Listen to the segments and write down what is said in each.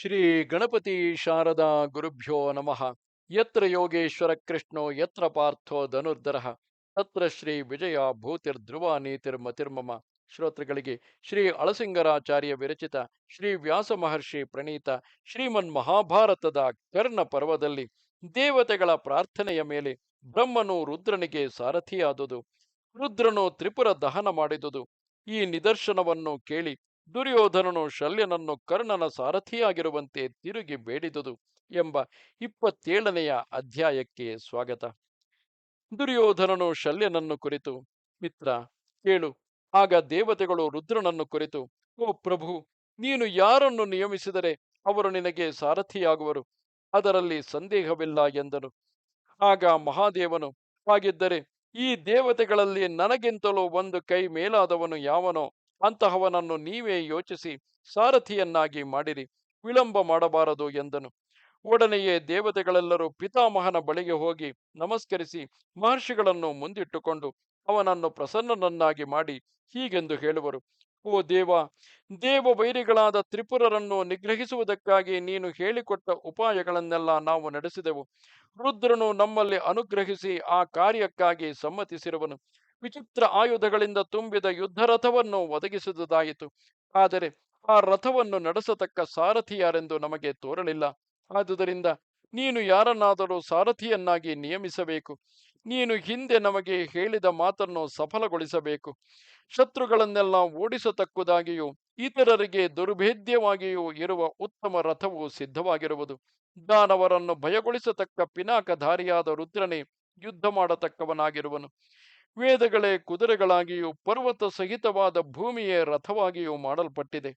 ಶ್ರೀ ಗಣಪತಿ ಶಾರದಾ ಗುರುಭ್ಯೋ ನಮಃ. ಯತ್ರ ಯೋಗೇಶ್ವರ ಕೃಷ್ಣೋ, ಯತ್ರ ಪಾರ್ಥೋ ಧನುರ್ಧರ. ತತ್ರ ಶ್ರೀ ವಿಜಯ ಭೂತಿರ್ಧ್ರುವ ನೀತಿರ್ಮತಿರ್ಮಮ ಶ್ರೋತೃಗಳಿಗೆ ಶ್ರೀ ಅಳಸಿಂಗರಾಚಾರ್ಯ ವಿರಚಿತ ಶ್ರೀ ವ್ಯಾಸ ಮಹರ್ಷಿ ಪ್ರಣೀತ ಶ್ರೀಮನ್ ಮಹಾಭಾರತದ ಕರ್ಣ ಪರ್ವದಲ್ಲಿ ದೇವತೆಗಳ ಪ್ರಾರ್ಥನೆಯ ಮೇಲೆ ಬ್ರಹ್ಮನು ರುದ್ರನಿಗೆ ಸಾರಥಿಯಾದುದು. ರುದ್ರನು ತ್ರಿಪುರ ದಹನ ಮಾಡಿದುದು. ಈ ನಿದರ್ಶನವನ್ನು ಕೇಳಿ ದುರ್ಯೋಧನನು ಶಲ್ಯನನ್ನು ಕರ್ಣನ ಸಾರಥಿಯಾಗಿರುವಂತೆ ತಿರುಗಿ ಬೇಡಿದುದು ಎಂಬ ಇಪ್ಪತ್ತೇಳನೆಯ ಅಧ್ಯಾಯಕ್ಕೆ ಸ್ವಾಗತ. ದುರ್ಯೋಧನನು ಶಲ್ಯನನ್ನು ಕುರಿತು, ಮಿತ್ರ, ಕೇಳು. ಆಗ ದೇವತೆಗಳು ರುದ್ರನನ್ನು ಕುರಿತು, ಓ ಪ್ರಭು, ನೀನು ಯಾರನ್ನು ನಿಯಮಿಸಿದರೆ ಅವರು ನಿನಗೆ ಸಾರಥಿಯಾಗುವರು? ಅದರಲ್ಲಿ ಸಂದೇಹವಿಲ್ಲ ಎಂದನು. ಆಗ ಮಹಾದೇವನು, ಹಾಗಿದ್ದರೆ ಈ ದೇವತೆಗಳಲ್ಲಿ ನನಗಿಂತಲೂ ಒಂದು ಕೈ ಮೇಲಾದವನು ಯಾವನೋ? ಅಂತಹವನನ್ನು ನೀವೇ ಯೋಚಿಸಿ, ಸಾರಥಿಯನ್ನಾಗಿ ಮಾಡಿರಿ, ವಿಳಂಬ ಮಾಡಬಾರದು ಎಂದನು. ಒಡನೆಯೇ ದೇವತೆಗಳೆಲ್ಲರೂ ಪಿತಾಮಹನ ಬಳಿಗೆ ಹೋಗಿ ನಮಸ್ಕರಿಸಿ ಮಹರ್ಷಿಗಳನ್ನು ಮುಂದಿಟ್ಟುಕೊಂಡು ಅವನನ್ನು ಪ್ರಸನ್ನನನ್ನಾಗಿ ಮಾಡಿ ಹೀಗೆಂದು ಹೇಳುವರು. ಓ ದೇವ ದೇವ ವೈರಿಗಳಾದ ತ್ರಿಪುರರನ್ನು ನಿಗ್ರಹಿಸುವುದಕ್ಕಾಗಿ ನೀನು ಹೇಳಿಕೊಟ್ಟ ಉಪಾಯಗಳನ್ನೆಲ್ಲ ನಾವು ನಡೆಸಿದೆವು. ರುದ್ರನು ನಮ್ಮಲ್ಲಿ ಅನುಗ್ರಹಿಸಿ ಆ ಕಾರ್ಯಕ್ಕಾಗಿ ಸಮ್ಮತಿಸಿರುವನು. ವಿಚಿತ್ರ ಆಯುಧಗಳಿಂದ ತುಂಬಿದ ಯುದ್ಧ ರಥವನ್ನು ಒದಗಿಸಿದುದಾಯಿತು. ಆದರೆ ಆ ರಥವನ್ನು ನಡೆಸತಕ್ಕ ಸಾರಥಿಯಾರೆಂದು ನಮಗೆ ತೋರಲಿಲ್ಲ. ಆದುದರಿಂದ ನೀನು ಯಾರನ್ನಾದರೂ ಸಾರಥಿಯನ್ನಾಗಿ ನಿಯಮಿಸಬೇಕು. ನೀನು ಹಿಂದೆ ನಮಗೆ ಹೇಳಿದ ಮಾತನ್ನು ಸಫಲಗೊಳಿಸಬೇಕು. ಶತ್ರುಗಳನ್ನೆಲ್ಲ ಓಡಿಸತಕ್ಕುದಾಗಿಯೂ, ಇತರರಿಗೆ ದುರ್ಭೇದ್ಯವಾಗಿಯೂ ಇರುವ ಉತ್ತಮ ರಥವು ಸಿದ್ಧವಾಗಿರುವುದು. ದಾನವರನ್ನು ಭಯಗೊಳಿಸತಕ್ಕ ಪಿನಾಕಧಾರಿಯಾದ ರುದ್ರನೇ ಯುದ್ಧ ಮಾಡತಕ್ಕವನಾಗಿರುವನು. ವೇದಗಳೇ ಕುದುರೆಗಳಾಗಿಯೂ ಪರ್ವತ ಸಹಿತವಾದ ಭೂಮಿಯೇ ರಥವಾಗಿಯೂ ಮಾಡಲ್ಪಟ್ಟಿದೆ.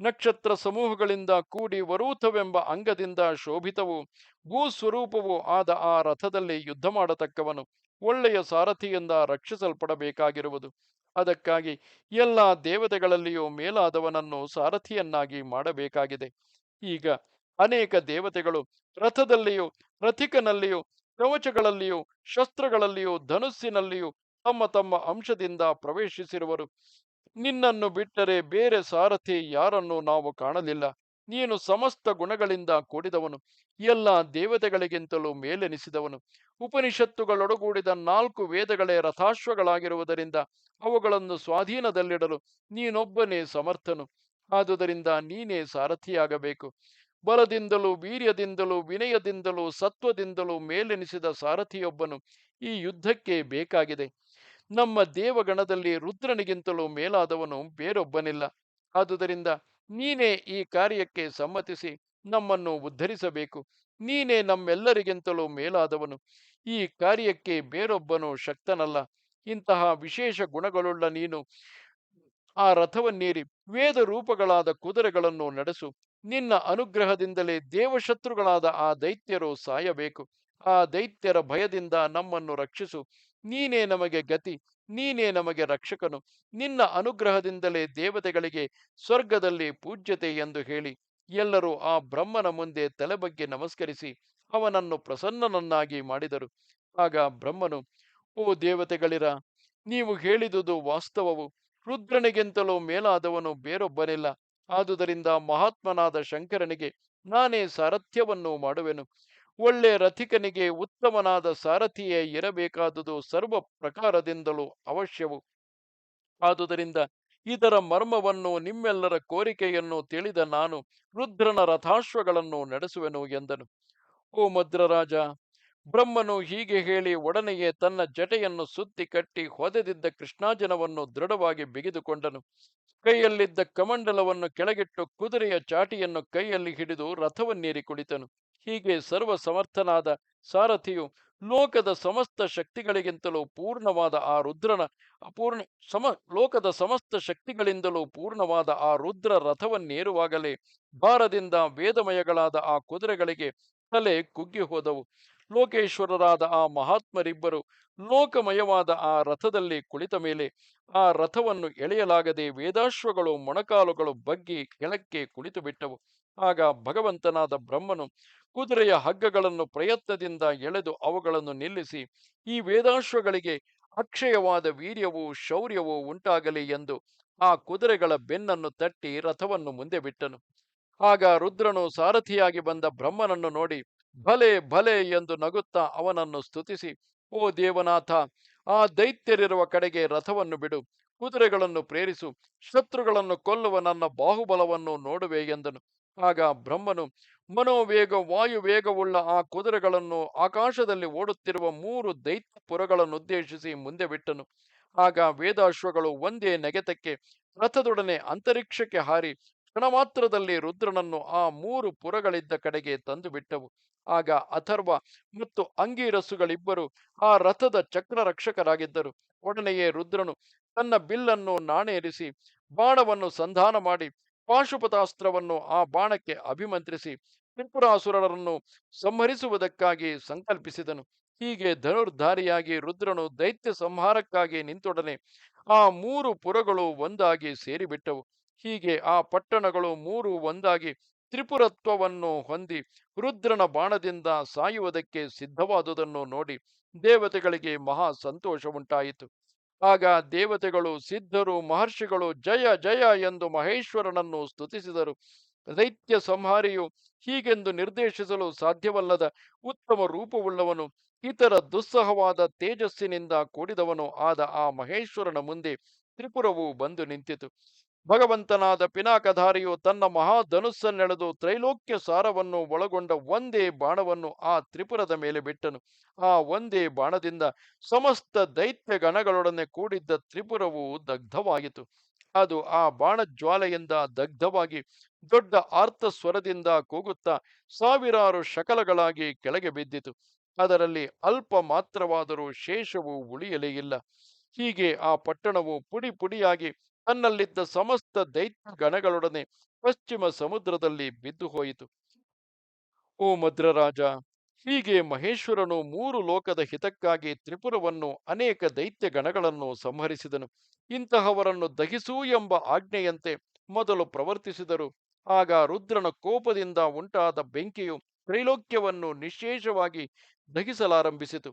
ನಕ್ಷತ್ರ ಸಮೂಹಗಳಿಂದ ಕೂಡಿ ವರೂಥವೆಂಬ ಅಂಗದಿಂದ ಶೋಭಿತವು ಭೂಸ್ವರೂಪವೂ ಆದ ಆ ರಥದಲ್ಲಿ ಯುದ್ಧ ಮಾಡತಕ್ಕವನು ಒಳ್ಳೆಯ ಸಾರಥಿಯಿಂದ ರಕ್ಷಿಸಲ್ಪಡಬೇಕಾಗಿರುವುದು. ಅದಕ್ಕಾಗಿ ಎಲ್ಲ ದೇವತೆಗಳಲ್ಲಿಯೂ ಮೇಲಾದವನನ್ನು ಸಾರಥಿಯನ್ನಾಗಿ ಮಾಡಬೇಕಾಗಿದೆ. ಈಗ ಅನೇಕ ದೇವತೆಗಳು ರಥದಲ್ಲಿಯೂ ರಥಿಕನಲ್ಲಿಯೂ ಕವಚಗಳಲ್ಲಿಯೂ ಶಸ್ತ್ರಗಳಲ್ಲಿಯೂ ಧನುಸ್ಸಿನಲ್ಲಿಯೂ ತಮ್ಮ ತಮ್ಮ ಅಂಶದಿಂದ ಪ್ರವೇಶಿಸಿರುವರು. ನಿನ್ನನ್ನು ಬಿಟ್ಟರೆ ಬೇರೆ ಸಾರಥಿ ಯಾರನ್ನು ನಾವು ಕಾಣಲಿಲ್ಲ. ನೀನು ಸಮಸ್ತ ಗುಣಗಳಿಂದ ಕೂಡಿದವನು. ಎಲ್ಲ ದೇವತೆಗಳಿಗಿಂತಲೂ ಮೇಲೆನಿಸಿದವನು. ಉಪನಿಷತ್ತುಗಳೊಡಗೂಡಿದ ನಾಲ್ಕು ವೇದಗಳೇ ರಥಾಶ್ವಗಳಾಗಿರುವುದರಿಂದ ಅವುಗಳನ್ನು ಸ್ವಾಧೀನದಲ್ಲಿಡಲು ನೀನೊಬ್ಬನೇ ಸಮರ್ಥನು. ಆದುದರಿಂದ ನೀನೇ ಸಾರಥಿಯಾಗಬೇಕು. ಬಲದಿಂದಲೂ ವೀರ್ಯದಿಂದಲೂ ವಿನಯದಿಂದಲೂ ಸತ್ವದಿಂದಲೂ ಮೇಲೆನಿಸಿದ ಸಾರಥಿಯೊಬ್ಬನು ಈ ಯುದ್ಧಕ್ಕೆ ಬೇಕಾಗಿದೆ. ನಮ್ಮ ದೇವಗಣದಲ್ಲಿ ರುದ್ರನಿಗಿಂತಲೂ ಮೇಲಾದವನು ಬೇರೊಬ್ಬನಿಲ್ಲ. ಆದುದರಿಂದ ನೀನೇ ಈ ಕಾರ್ಯಕ್ಕೆ ಸಮ್ಮತಿಸಿ ನಮ್ಮನ್ನು ಉದ್ಧರಿಸಬೇಕು. ನೀನೇ ನಮ್ಮೆಲ್ಲರಿಗಿಂತಲೂ ಮೇಲಾದವನು. ಈ ಕಾರ್ಯಕ್ಕೆ ಬೇರೊಬ್ಬನು ಶಕ್ತನಲ್ಲ. ಇಂತಹ ವಿಶೇಷ ಗುಣಗಳುಳ್ಳ ನೀನು ಆ ರಥವನ್ನೇರಿ ವೇದ ರೂಪಗಳಾದ ಕುದುರೆಗಳನ್ನು ನಡೆಸು. ನಿನ್ನ ಅನುಗ್ರಹದಿಂದಲೇ ದೇವಶತ್ರುಗಳಾದ ಆ ದೈತ್ಯರು ಸಾಯಬೇಕು. ಆ ದೈತ್ಯರ ಭಯದಿಂದ ನಮ್ಮನ್ನು ರಕ್ಷಿಸು. ನೀನೇ ನಮಗೆ ಗತಿ, ನೀನೇ ನಮಗೆ ರಕ್ಷಕನು. ನಿನ್ನ ಅನುಗ್ರಹದಿಂದಲೇ ದೇವತೆಗಳಿಗೆ ಸ್ವರ್ಗದಲ್ಲಿ ಪೂಜ್ಯತೆ ಎಂದು ಹೇಳಿ, ಎಲ್ಲರೂ ಆ ಬ್ರಹ್ಮನ ಮುಂದೆ ತಲೆ ಬಗ್ಗೆ ನಮಸ್ಕರಿಸಿ, ಅವನನ್ನು ಪ್ರಸನ್ನನನ್ನಾಗಿ ಮಾಡಿದರು. ಆಗ ಬ್ರಹ್ಮನು, ಓ ದೇವತೆಗಳಿರ, ನೀವು ಹೇಳಿದುದು ವಾಸ್ತವವು. ರುದ್ರನಿಗಿಂತಲೂ ಮೇಲಾದವನು ಬೇರೊಬ್ಬನಿಲ್ಲ. ಆದುದರಿಂದ ಮಹಾತ್ಮನಾದ ಶಂಕರನಿಗೆ ನಾನೇ ಸಾರಥ್ಯವನ್ನು ಮಾಡುವೆನು. ಒಳ್ಳೆ ರಥಿಕನಿಗೆ ಉತ್ತಮನಾದ ಸಾರಥಿಯೇ ಇರಬೇಕಾದುದು ಸರ್ವ ಪ್ರಕಾರದಿಂದಲೂ ಅವಶ್ಯವು. ಆದುದರಿಂದ ಇದರ ಮರ್ಮವನ್ನು ನಿಮ್ಮೆಲ್ಲರ ಕೋರಿಕೆಯನ್ನು ತಿಳಿದ ನಾನು ರುದ್ರನ ರಥಾಶ್ವಗಳನ್ನು ನಡೆಸುವೆನು ಎಂದನು. ಓ ಮದ್ರರಾಜ, ಬ್ರಹ್ಮನು ಹೀಗೆ ಹೇಳಿ ಒಡನೆಯೇ ತನ್ನ ಜಟೆಯನ್ನು ಸುತ್ತಿ ಕಟ್ಟಿ ಹೊದೆದಿದ್ದ ಕೃಷ್ಣಾಜನವನ್ನು ದೃಢವಾಗಿ ಬಿಗಿದುಕೊಂಡನು. ಕೈಯಲ್ಲಿದ್ದ ಕಮಂಡಲವನ್ನು ಕೆಳಗಿಟ್ಟು ಕುದುರೆಯ ಚಾಟಿಯನ್ನು ಕೈಯಲ್ಲಿ ಹಿಡಿದು ರಥವನ್ನೇರಿ ಕುಳಿತನು. ಹೀಗೆ ಸರ್ವ ಸಮರ್ಥನಾದ ಸಾರಥಿಯು ಲೋಕದ ಸಮಸ್ತ ಶಕ್ತಿಗಳಿಗಿಂತಲೂ ಪೂರ್ಣವಾದ ಆ ರುದ್ರನ ಅಪೂರ್ಣ ಸಮ, ಲೋಕದ ಸಮಸ್ತ ಶಕ್ತಿಗಳಿಂದಲೂ ಪೂರ್ಣವಾದ ಆ ರುದ್ರ ರಥವನ್ನೇರುವಾಗಲೇ ಭಾರದಿಂದ ವೇದಮಯಗಳಾದ ಆ ಕುದುರೆಗಳಿಗೆ ತಲೆ ಕುಗ್ಗಿ ಹೋದವು. ಲೋಕೇಶ್ವರರಾದ ಆ ಮಹಾತ್ಮರಿಬ್ಬರು ಲೋಕಮಯವಾದ ಆ ರಥದಲ್ಲಿ ಕುಳಿತ ಮೇಲೆ ಆ ರಥವನ್ನು ಎಳೆಯಲಾಗದೆ ವೇದಾಶ್ವಗಳು ಮೊಣಕಾಲುಗಳು ಬಗ್ಗಿ ಕೆಳಕ್ಕೆ ಕುಳಿತು ಬಿಟ್ಟವು ಆಗ ಭಗವಂತನಾದ ಬ್ರಹ್ಮನು ಕುದುರೆಯ ಹಗ್ಗಗಳನ್ನು ಪ್ರಯತ್ನದಿಂದ ಎಳೆದು ಅವುಗಳನ್ನು ನಿಲ್ಲಿಸಿ, ಈ ವೇದಾಶ್ವಗಳಿಗೆ ಅಕ್ಷಯವಾದ ವೀರ್ಯವೂ, ಶೌರ್ಯವೂ ಉಂಟಾಗಲಿ ಎಂದು ಆ ಕುದುರೆಗಳ ಬೆನ್ನನ್ನು ತಟ್ಟಿ ರಥವನ್ನು ಮುಂದೆ ಬಿಟ್ಟನು. ಆಗ ರುದ್ರನು ಸಾರಥಿಯಾಗಿ ಬಂದ ಬ್ರಹ್ಮನನ್ನು ನೋಡಿ, ಭಲೆ ಭಲೆ ಎಂದು ನಗುತ್ತಾ ಅವನನ್ನು ಸ್ತುತಿಸಿ, ಓ ದೇವನಾಥ, ಆ ದೈತ್ಯರಿರುವ ಕಡೆಗೆ ರಥವನ್ನು ಬಿಡು, ಕುದುರೆಗಳನ್ನು ಪ್ರೇರಿಸು, ಶತ್ರುಗಳನ್ನು ಕೊಲ್ಲುವ ನನ್ನ ಬಾಹುಬಲವನ್ನು ನೋಡುವೆ ಎಂದನು. ಆಗ ಬ್ರಹ್ಮನು, ಮನೋವೇಗ, ವಾಯುವೇಗವುಳ್ಳ ಆ ಕುದುರೆಗಳನ್ನು ಆಕಾಶದಲ್ಲಿ ಓಡುತ್ತಿರುವ ಮೂರು ದೈತ್ಯ ಪುರಗಳನ್ನುದ್ದೇಶಿಸಿ ಮುಂದೆ ಬಿಟ್ಟನು. ಆಗ ವೇದಾಶ್ವಗಳು ಒಂದೇ ನೆಗೆತಕ್ಕೆ, ರಥದೊಡನೆ ಅಂತರಿಕ್ಷಕ್ಕೆ ಹಾರಿ ಕ್ಷಣಮಾತ್ರದಲ್ಲಿ ರುದ್ರನನ್ನು ಆ ಮೂರು ಪುರಗಳಿದ್ದ ಕಡೆಗೆ ತಂದು ಬಿಟ್ಟವು. ಆಗ ಅಥರ್ವ ಮತ್ತು ಅಂಗೀರಸುಗಳಿಬ್ಬರು ಆ ರಥದ ಚಕ್ರ ರಕ್ಷಕರಾಗಿದ್ದರು ಒಡನೆಯೇ ರುದ್ರನು ತನ್ನ ಬಿಲ್ಲನ್ನು ನಾಣೇರಿಸಿ, ಬಾಣವನ್ನು ಸಂಧಾನ ಮಾಡಿ ಪಾಶುಪತಾಸ್ತ್ರವನ್ನು ಆ ಬಾಣಕ್ಕೆ ಅಭಿಮಂತ್ರಿಸಿ ತ್ರಿಪುರಾಸುರರನ್ನು ಸಂಹರಿಸುವುದಕ್ಕಾಗಿ ಸಂಕಲ್ಪಿಸಿದನು. ಹೀಗೆ ಧನುರ್ಧಾರಿಯಾಗಿ ರುದ್ರನು ದೈತ್ಯ ಸಂಹಾರಕ್ಕಾಗಿ ನಿಂತೊಡನೆ ಆ ಮೂರು ಪುರಗಳು ಒಂದಾಗಿ ಸೇರಿಬಿಟ್ಟವು. ಹೀಗೆ ಆ ಪಟ್ಟಣಗಳು ಮೂರು ಒಂದಾಗಿ ತ್ರಿಪುರತ್ವವನ್ನು ಹೊಂದಿ ರುದ್ರನ ಬಾಣದಿಂದ ಸಾಯುವುದಕ್ಕೆ ಸಿದ್ಧವಾದುದನ್ನು ನೋಡಿ ದೇವತೆಗಳಿಗೆ ಮಹಾ ಸಂತೋಷ ಉಂಟಾಯಿತು ಆಗ ದೇವತೆಗಳು, ಸಿದ್ಧರು, ಮಹರ್ಷಿಗಳು ಜಯ ಜಯ ಎಂದು ಮಹೇಶ್ವರನನ್ನು ಸ್ತುತಿಸಿದರು. ದೈತ್ಯ ಸಂಹಾರಿಯು ಹೀಗೆಂದು ನಿರ್ದೇಶಿಸಲು ಸಾಧ್ಯವಲ್ಲದ ಉತ್ತಮ ರೂಪವುಳ್ಳವನು, ಇತರ ದುಸ್ಸಹವಾದ ತೇಜಸ್ಸಿನಿಂದ ಕೂಡಿದವನು ಆದ ಆ ಮಹೇಶ್ವರನ ಮುಂದೆ ತ್ರಿಪುರವು ಬಂದು ನಿಂತಿತು. ಭಗವಂತನಾದ ಪಿನಾಕಧಾರಿಯು ತನ್ನ ಮಹಾಧನುಸ್ಸನ್ನೆಳೆದು ತ್ರೈಲೋಕ್ಯ ಸಾರವನ್ನು ಒಳಗೊಂಡ ಒಂದೇ ಬಾಣವನ್ನು ಆ ತ್ರಿಪುರದ ಮೇಲೆ ಬಿಟ್ಟನು. ಆ ಒಂದೇ ಬಾಣದಿಂದ ಸಮಸ್ತ ದೈತ್ಯ ಗಣಗಳೊಡನೆ ಕೂಡಿದ್ದ ತ್ರಿಪುರವು ದಗ್ಧವಾಯಿತು ಅದು ಆ ಬಾಣಜ್ವಾಲೆಯಿಂದ ದಗ್ಧವಾಗಿ ದೊಡ್ಡ ಆರ್ತ ಸ್ವರದಿಂದ ಕೂಗುತ್ತಾ ಸಾವಿರಾರು ಶಕಲಗಳಾಗಿ ಕೆಳಗೆ ಬಿದ್ದಿತು. ಅದರಲ್ಲಿ ಅಲ್ಪ ಮಾತ್ರವಾದರೂ ಶೇಷವು ಉಳಿಯಲೇ ಇಲ್ಲ. ಹೀಗೆ ಆ ಪಟ್ಟಣವು ಪುಡಿ ಪುಡಿಯಾಗಿ ತನ್ನಲ್ಲಿದ್ದ ಸಮಸ್ತ ದೈತ್ಯ ಗಣಗಳೊಡನೆ ಪಶ್ಚಿಮ ಸಮುದ್ರದಲ್ಲಿ ಬಿದ್ದು ಹೋಯಿತು. ಓ ಮದ್ರರಾಜ ಹೀಗೆ ಮಹೇಶ್ವರನು ಮೂರು ಲೋಕದ ಹಿತಕ್ಕಾಗಿ ತ್ರಿಪುರವನ್ನು ಅನೇಕ ದೈತ್ಯ ಗಣಗಳನ್ನು ಸಂಹರಿಸಿದನು. ಇಂತಹವರನ್ನು ದಹಿಸು ಎಂಬ ಆಜ್ಞೆಯಂತೆ ಮೊದಲು ಪ್ರವರ್ತಿಸಿದರು. ಆಗ ರುದ್ರನ ಕೋಪದಿಂದ ಉಂಟಾದ ಬೆಂಕಿಯು ತ್ರೈಲೋಕ್ಯವನ್ನು ನಿಶೇಷವಾಗಿ ದಹಿಸಲಾರಂಭಿಸಿತು.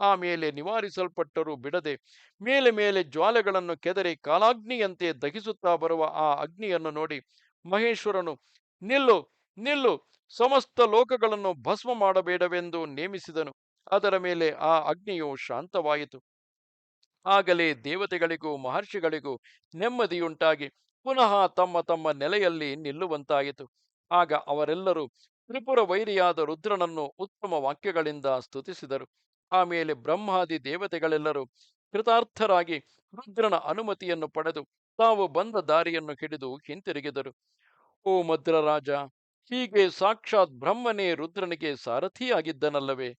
ಆಮೇಲೆ ನಿವಾರಿಸಲ್ಪಟ್ಟರೂ ಬಿಡದೆ ಮೇಲೆ ಮೇಲೆ ಜ್ವಾಲೆಗಳನ್ನು ಕೆದರಿ ಕಾಲಾಗ್ನಿಯಂತೆ ದಹಿಸುತ್ತಾ ಬರುವ ಆ ಅಗ್ನಿಯನ್ನು ನೋಡಿ ಮಹೇಶ್ವರನು, ನಿಲ್ಲು ನಿಲ್ಲು, ಸಮಸ್ತ ಲೋಕಗಳನ್ನು ಭಸ್ಮ ಮಾಡಬೇಡವೆಂದು ನೇಮಿಸಿದನು. ಅದರ ಮೇಲೆ ಆ ಅಗ್ನಿಯು ಶಾಂತವಾಯಿತು. ಆಗಲೇ ದೇವತೆಗಳಿಗೂ ಮಹರ್ಷಿಗಳಿಗೂ ನೆಮ್ಮದಿಯುಂಟಾಗಿ ಪುನಃ ತಮ್ಮ ತಮ್ಮ ನೆಲೆಯಲ್ಲಿ ನಿಲ್ಲುವಂತಾಯಿತು. ಆಗ ಅವರೆಲ್ಲರೂ ತ್ರಿಪುರ ವೈರಿಯಾದ ರುದ್ರನನ್ನು ಉತ್ತಮ ವಾಕ್ಯಗಳಿಂದ ಸ್ತುತಿಸಿದರು. ಆಮೇಲೆ ಬ್ರಹ್ಮಾದಿ ದೇವತೆಗಳೆಲ್ಲರೂ ಕೃತಾರ್ಥರಾಗಿ ರುದ್ರನ ಅನುಮತಿಯನ್ನು ಪಡೆದು ತಾವು ಬಂದ ದಾರಿಯನ್ನು ಹಿಡಿದು ಹಿಂತಿರುಗಿದರು. ಓ ಮದ್ರರಾಜ ಹೀಗೆ ಸಾಕ್ಷಾತ್ ಬ್ರಹ್ಮನೇ ರುದ್ರನಿಗೆ ಸಾರಥಿಯಾಗಿದ್ದನಲ್ಲವೇ?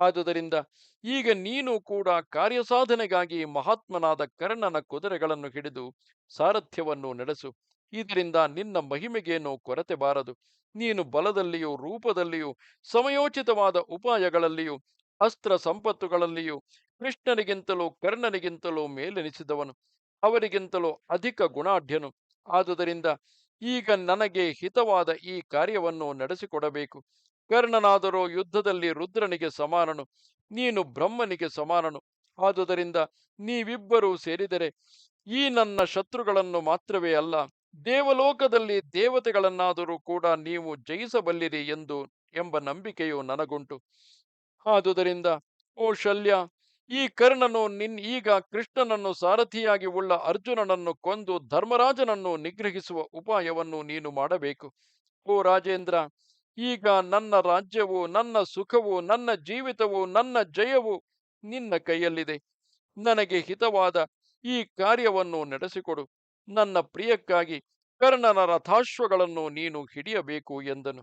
ಆದುದರಿಂದ ಈಗ ನೀನು ಕೂಡ ಕಾರ್ಯಸಾಧನೆಗಾಗಿ ಮಹಾತ್ಮನಾದ ಕರ್ಣನ ಕುದುರೆಗಳನ್ನು ಹಿಡಿದು ಸಾರಥ್ಯವನ್ನು ನಡೆಸು. ಇದರಿಂದ ನಿನ್ನ ಮಹಿಮೆಗೇನು ಕೊರತೆ ಬಾರದು. ನೀನು ಬಲದಲ್ಲಿಯೂ ರೂಪದಲ್ಲಿಯೂ ಸಮಯೋಚಿತವಾದ ಉಪಾಯಗಳಲ್ಲಿಯೂ ಅಸ್ತ್ರ ಸಂಪತ್ತುಗಳಲ್ಲಿಯೂ ಕೃಷ್ಣನಿಗಿಂತಲೂ ಕರ್ಣನಿಗಿಂತಲೂ ಮೇಲೆನಿಸಿದವನು, ಅವರಿಗಿಂತಲೂ ಅಧಿಕ ಗುಣಾಢ್ಯನು. ಆದುದರಿಂದ ಈಗ ನನಗೆ ಹಿತವಾದ ಈ ಕಾರ್ಯವನ್ನು ನಡೆಸಿಕೊಡಬೇಕು. ಕರ್ಣನಾದರೂ ಯುದ್ಧದಲ್ಲಿ ರುದ್ರನಿಗೆ ಸಮಾನನು, ನೀನು ಬ್ರಹ್ಮನಿಗೆ ಸಮಾನನು. ಆದುದರಿಂದ ನೀವಿಬ್ಬರೂ ಸೇರಿದರೆ ಈ ನನ್ನ ಶತ್ರುಗಳನ್ನು ಮಾತ್ರವೇ ಅಲ್ಲ, ದೇವಲೋಕದಲ್ಲಿ ದೇವತೆಗಳನ್ನಾದರೂ ಕೂಡ ನೀವು ಜಯಿಸಬಲ್ಲಿರಿ ಎಂದು ಎಂಬ ನಂಬಿಕೆಯು ನನಗುಂಟು. ಆದುದರಿಂದ ಓ ಶಲ್ಯ, ಈ ಕರ್ಣನು ನಿನ್ ಈಗ ಕೃಷ್ಣನನ್ನು ಸಾರಥಿಯಾಗಿ ಉಳ್ಳ ಅರ್ಜುನನನ್ನು ಕೊಂದು ಧರ್ಮರಾಜನನ್ನು ನಿಗ್ರಹಿಸುವ ಉಪಾಯವನ್ನು ನೀನು ಮಾಡಬೇಕು. ಓ ರಾಜೇಂದ್ರ, ಈಗ ನನ್ನ ರಾಜ್ಯವು, ನನ್ನ ಸುಖವು, ನನ್ನ ಜೀವಿತವು, ನನ್ನ ಜಯವು ನಿನ್ನ ಕೈಯಲ್ಲಿದೆ. ನನಗೆ ಹಿತವಾದ ಈ ಕಾರ್ಯವನ್ನು ನಡೆಸಿಕೊಡು. ನನ್ನ ಪ್ರಿಯಕ್ಕಾಗಿ ಕರ್ಣನ ರಥಾಶ್ವಗಳನ್ನು ನೀನು ಹಿಡಿಯಬೇಕು ಎಂದನು.